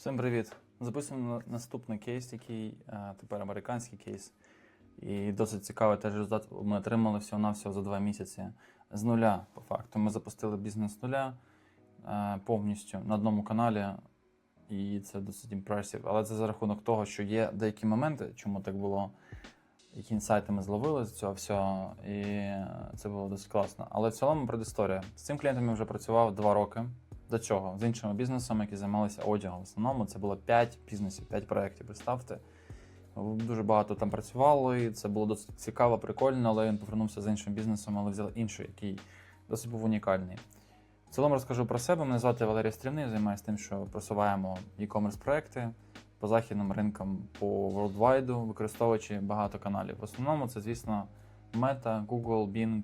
Всім привіт! Записуємо на- наступний кейс, який е, тепер американський кейс. І досить цікавий теж результат. Ми отримали всього-навсього за два місяці з нуля, по факту. Ми запустили бізнес з нуля е, повністю на одному каналі. І це досить імпресів. Але це за рахунок того, що є деякі моменти, чому так було, які інсайти ми зловили з цього всього, і це було досить класно. Але в цілому предісторія. З цим клієнтом я вже працював два роки до цього з іншими бізнесами, які займалися одягом. В основному це було 5 бізнесів, 5 проєктів. Представте. Дуже багато там працювало, і це було досить цікаво, прикольно, але він повернувся з іншим бізнесом, але взяли інший, який досить був унікальний. В цілому розкажу про себе. Мене звати Валерій Стрімний, займаюся тим, що просуваємо e-commerce проекти по західним ринкам по worldwide, використовуючи багато каналів. В основному це, звісно, Meta, Google, Bing,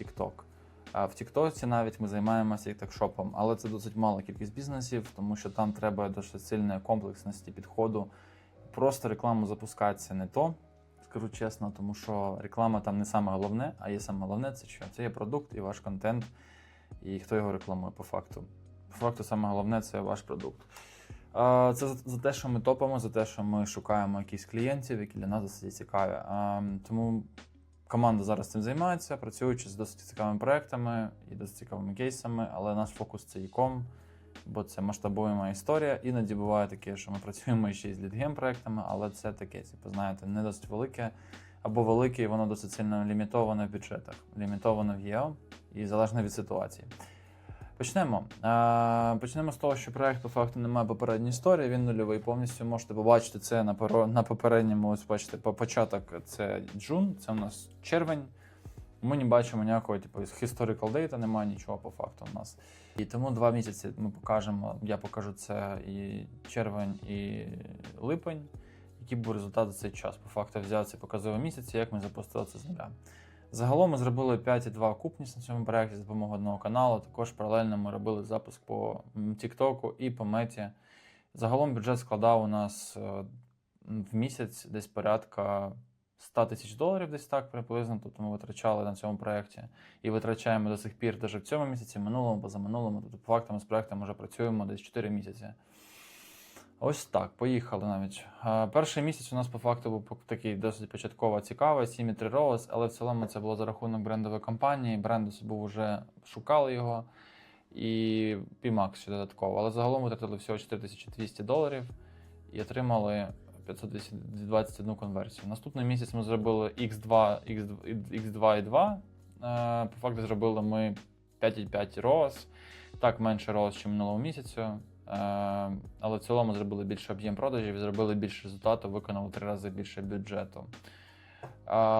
TikTok. А в TikTok навіть ми займаємося TikTok-шопом, але це досить мала кількість бізнесів, тому що там треба досить сильної комплексності підходу. Просто рекламу запускати не то, скажу чесно, тому що реклама там не саме головне, а є саме головне це що? Це є продукт і ваш контент, і хто його рекламує по факту. По факту, саме головне це ваш продукт. Це за те, що ми топимо, за те, що ми шукаємо якісь клієнтів, які для нас досить цікаві. Тому команда зараз цим займається, працюючи з досить цікавими проектами і досить цікавими кейсами, але наш фокус це e-com, бо це масштабуєма історія. Іноді буває таке, що ми працюємо ще й з лідгем проектами, але це таке, типу, знаєте, не досить велике або велике, і воно досить сильно лімітоване в бюджетах, лімітоване в ЄО і залежно від ситуації. Почнемо. Почнемо з того, що проект по факту не має попередньої історії, він нульовий. Повністю можете побачити це на на попередньому. Ось бачите, по початок це джун, це у нас червень. Ми не бачимо ніякого типу historical data, немає нічого по факту у нас. І тому два місяці ми покажемо. Я покажу це і червень, і липень. Які були результати за цей час? По факту взяв ці показові місяці, як ми запустили це з нуля. Загалом ми зробили 5,2 окупність на цьому проєкті з допомогою одного каналу. Також паралельно ми робили запуск по TikTok і по меті. Загалом бюджет складав у нас е, в місяць десь порядка 100 тисяч доларів, десь так приблизно. Тобто ми витрачали на цьому проєкті і витрачаємо до сих пір, навіть в цьому місяці, минулому, позаминулому. Тобто, по фактам з проєктом вже працюємо десь 4 місяці. Ось так, поїхали навіть. Перший місяць у нас по факту був такий досить початково цікавий, 7,3 ROAS, але в цілому це було за рахунок брендової компанії. Бренд ось був уже шукали його і PMAX ще додатково. Але загалом витратили всього 4200 доларів і отримали 521 конверсію. Наступний місяць ми зробили X2, X2, X2 і 2. Е, По факту зробили ми 5,5 ROAS, так менше ROAS, ніж минулого місяцю. Е, Але в цілому зробили більше об'єм продажів, зробили більше результату, виконали три рази більше бюджету.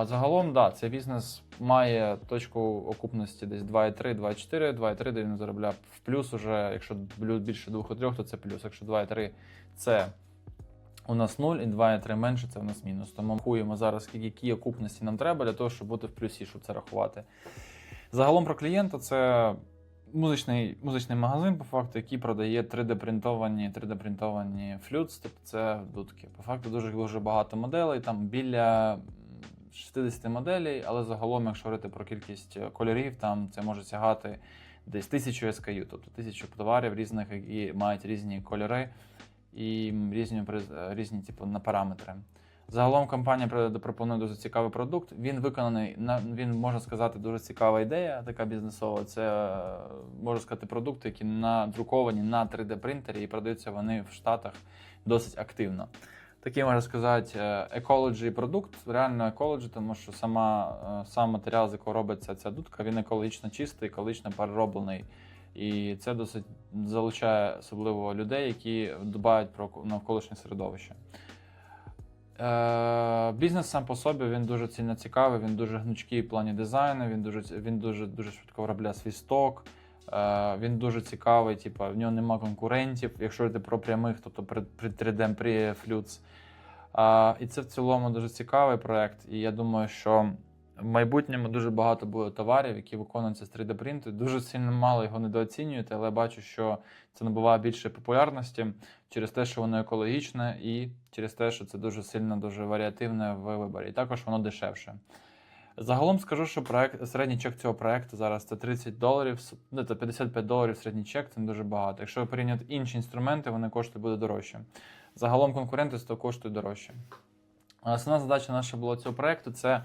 Загалом, да, цей бізнес має точку окупності десь 2,3, 2,4, 2,3, де він заробляв в плюс уже, якщо більше 2,3, то це плюс. Якщо 2,3 це у нас 0 і 2,3 менше, це у нас мінус. Тому рахуємо зараз, які окупності нам треба для того, щоб бути в плюсі, щоб це рахувати. Загалом про клієнта це музичний, музичний магазин, по факту, який продає 3D-принтовані 3D-принтовані флюц, тобто це дудки. По факту дуже дуже багато моделей, там біля м, 60 моделей, але загалом, якщо говорити про кількість е, кольорів, там це може сягати десь тисячу SKU, тобто тисячу товарів різних, які мають різні кольори і різні, е, різні типу, на параметри. Загалом компанія про- пропонує дуже цікавий продукт. Він виконаний на він можна сказати дуже цікава ідея, така бізнесова. Це е, можна сказати продукти, які надруковані на 3D принтері і продаються вони в Штатах досить активно. Такий можна сказати, е, ecology продукт, реально ecology, тому що сама е, сам матеріал, з якого робиться ця дудка, він екологічно чистий, екологічно перероблений. І це досить залучає особливо людей, які дбають про навколишнє середовище. Е, бізнес сам по собі він дуже цільно цікавий, він дуже гнучкий в плані дизайну, він дуже, він дуже, дуже швидко виробляє свій сток. Е, він дуже цікавий, типу, в нього нема конкурентів, якщо йти про прямих, тобто при, при 3D, при Flutes. Е, і це в цілому дуже цікавий проект. І я думаю, що в майбутньому дуже багато буде товарів, які виконуються з 3D принту. Дуже сильно мало його недооцінюєте, але бачу, що це набуває більше популярності через те, що воно екологічне, і через те, що це дуже сильно дуже варіативне в виборі. І також воно дешевше. Загалом скажу, що проект, середній чек цього проекту зараз це 30 доларів, с- ну, це 55 доларів середній чек, це не дуже багато. Якщо порівняти інші інструменти, вони коштують буде дорожче. Загалом конкуренти з того коштують дорожче. Основна задача наша була цього проекту це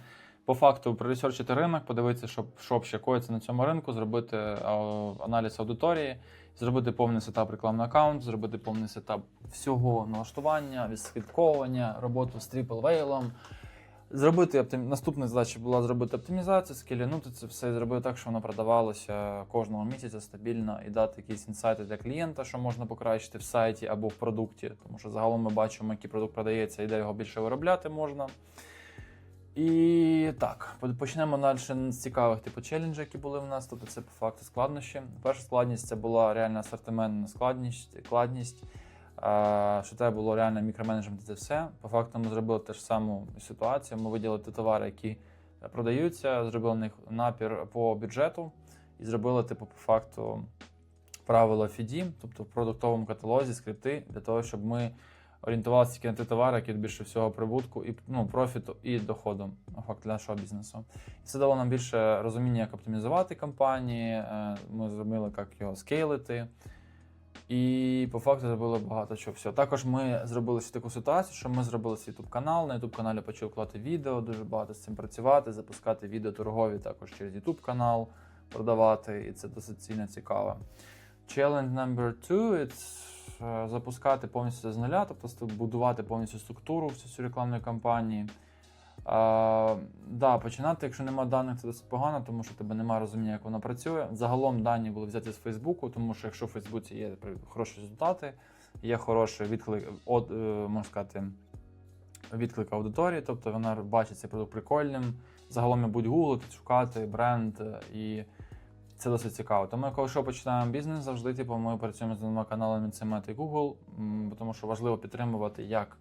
по факту проресерчити ринок, подивитися, що, що ще коїться на цьому ринку, зробити аналіз аудиторії, зробити повний сетап рекламний аккаунт, зробити повний сетап всього налаштування, відслідковування, роботу з трипл-вейлом. Зробити оптим... Наступна задача була зробити оптимізацію, скелінути це все і зробити так, щоб воно продавалося кожного місяця стабільно і дати якісь інсайти для клієнта, що можна покращити в сайті або в продукті. Тому що загалом ми бачимо, який продукт продається і де його більше виробляти можна. І так, почнемо далі з цікавих типу челенджів, які були в нас. Тобто це по факту складнощі. Перша складність це була реальна асортиментна складність, складність а, що треба було реально мікроменеджмент це все. По факту ми зробили те ж саму ситуацію. Ми виділили товари, які продаються, зробили на них напір по бюджету і зробили, типу, по факту правила FIDI, тобто в продуктовому каталозі скрипти для того, щоб ми орієнтувалися тільки на ті товари, які більше всього прибутку і ну, профіту і доходу по факту для нашого бізнесу. І це дало нам більше розуміння, як оптимізувати кампанії. е, Ми зробили, як його скейлити. І по факту зробили багато чого всього. Також ми зробили таку ситуацію, що ми зробили свій YouTube канал. На YouTube каналі почали вкладати відео, дуже багато з цим працювати, запускати відео торгові також через YouTube канал, продавати, і це досить цінно цікаво. Challenge number two it's запускати повністю з нуля, тобто будувати повністю структуру всю цю рекламної кампанії. А, да, починати, якщо немає даних, це досить погано, тому що тебе немає розуміння, як воно працює. Загалом дані були взяті з Фейсбуку, тому що якщо в Фейсбуці є хороші результати, є хороший відклик, от, е, можна сказати, відклик аудиторії, тобто вона бачить цей продукт прикольним. Загалом, мабуть, гуглити, шукати бренд е, і це досить цікаво. Тому, коли що починаємо бізнес, завжди типу, ми працюємо з двома каналами це Meta Google, тому що важливо підтримувати як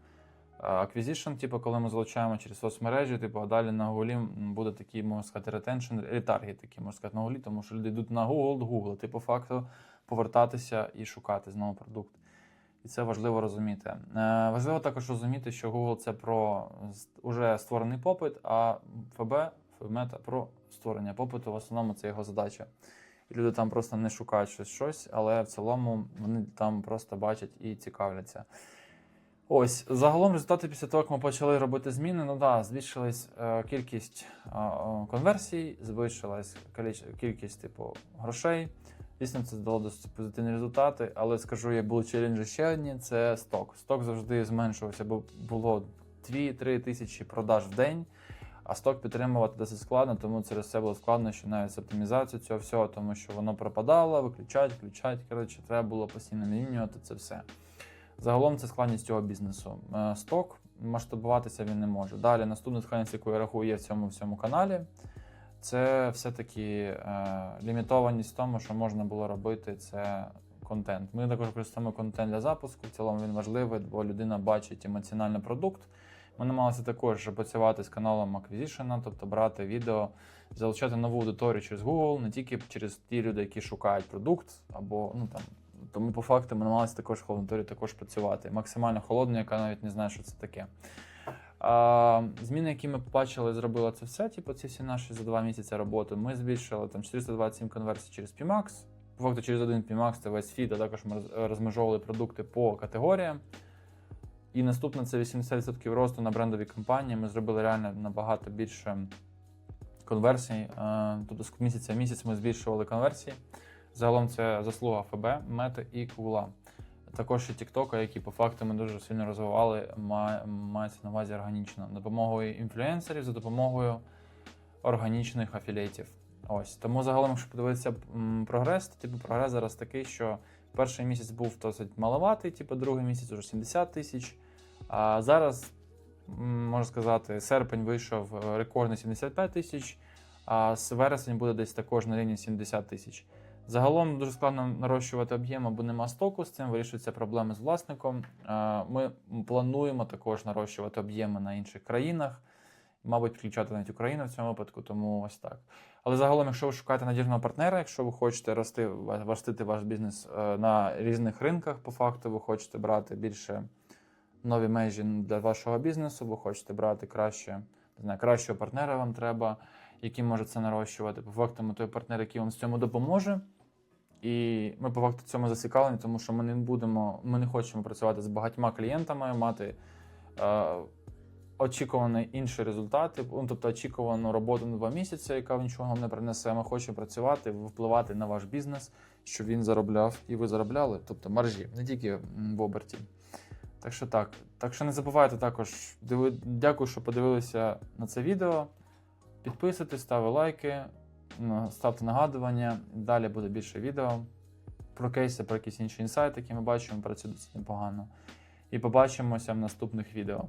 е, acquisition, типу, коли ми залучаємо через соцмережі, типу, а далі на Google буде такий, можна сказати, retention, ретаргет, такий, можна сказати, на Google, тому що люди йдуть на Google, до Google, типу, по факту повертатися і шукати знову продукт. І це важливо розуміти. Е, важливо також розуміти, що Google це про уже створений попит, а ФБ, Мета про створення попиту. В основному це його задача. І люди там просто не шукають щось, щось, але в цілому вони там просто бачать і цікавляться. Ось, загалом результати після того, як ми почали робити зміни, ну да, збільшилась е, кількість е, е, конверсій, збільшилась кількість, типу грошей. Дійсно, це дало досить позитивні результати, але скажу, як були челенджі ще одні, це сток. Сток завжди зменшувався, бо було 2-3 тисячі продаж в день, а сток підтримувати досить складно, тому через це було складно, що навіть з оптимізацією цього всього, тому що воно пропадало, виключать, включать. Коротше, треба було постійно змінювати це все. Загалом це складність цього бізнесу. Е, Сток масштабуватися він не може. Далі наступна складність, яку я рахую є в цьому всьому каналі, це все-таки е, лімітованість в тому, що можна було робити це контент. Ми також використовуємо контент для запуску. В цілому він важливий, бо людина бачить емоціональний продукт. Ми намагалися також працювати з каналом Acquisition, тобто брати відео, залучати нову аудиторію через Google, не тільки через ті люди, які шукають продукт, або ну там. Тому по факту ми намагалися також в також працювати. Максимально холодно, яка навіть не знає, що це таке. А, зміни, які ми побачили, зробили це все. Типу, ці всі наші за два місяці роботи. Ми збільшили там 427 конверсій через PMAX. По факту через один PMAX це весь фід, а також ми роз- розмежовували продукти по категоріям. І наступне це 80% росту на брендові компанії. Ми зробили реально набагато більше конверсій. Е, Тобто з місяця в місяць ми збільшували конверсії. Загалом це заслуга ФБ, Мети і Кула. Також і Тіктока, які по факту ми дуже сильно розвивали, мається на увазі органічно. Допомогою інфлюенсерів, за допомогою органічних афілієтів. Ось тому загалом, якщо подивитися прогрес, то типу прогрес зараз такий, що перший місяць був досить маловатий, типу другий місяць уже 70 тисяч. А зараз, можна сказати, серпень вийшов е, рекордний 75 тисяч, а с- вересень буде десь також на рівні 70 тисяч. Загалом дуже складно нарощувати об'єм, бо нема стоку з цим, вирішуються проблеми з власником. Ми плануємо також нарощувати об'єми на інших країнах, мабуть, включати навіть Україну в цьому випадку, тому ось так. Але загалом, якщо ви шукаєте надіжного партнера, якщо ви хочете рости, ростити ваш бізнес е, на різних ринках, по факту, ви хочете брати більше нові межі для вашого бізнесу, ви хочете брати краще, не знаю, кращого партнера вам треба. який може це нарощувати. По факту, той партнер, який вам з цьому допоможе. І ми по факту в цьому зацікавлені, тому що ми не будемо, ми не хочемо працювати з багатьма клієнтами, мати е, очікувані інші результати, ну, тобто очікувану роботу на два місяці, яка нічого вам не принесе. Ми хочемо працювати, впливати на ваш бізнес, щоб він заробляв і ви заробляли, тобто маржі, не тільки в оберті. Так що так. Так що не забувайте також. Дякую, що подивилися на це відео. Підписуйтесь, ставте лайки, ставте нагадування. Далі буде більше відео про кейси, про якісь інші інсайти, які ми бачимо, працюють досить непогано. І побачимося в наступних відео.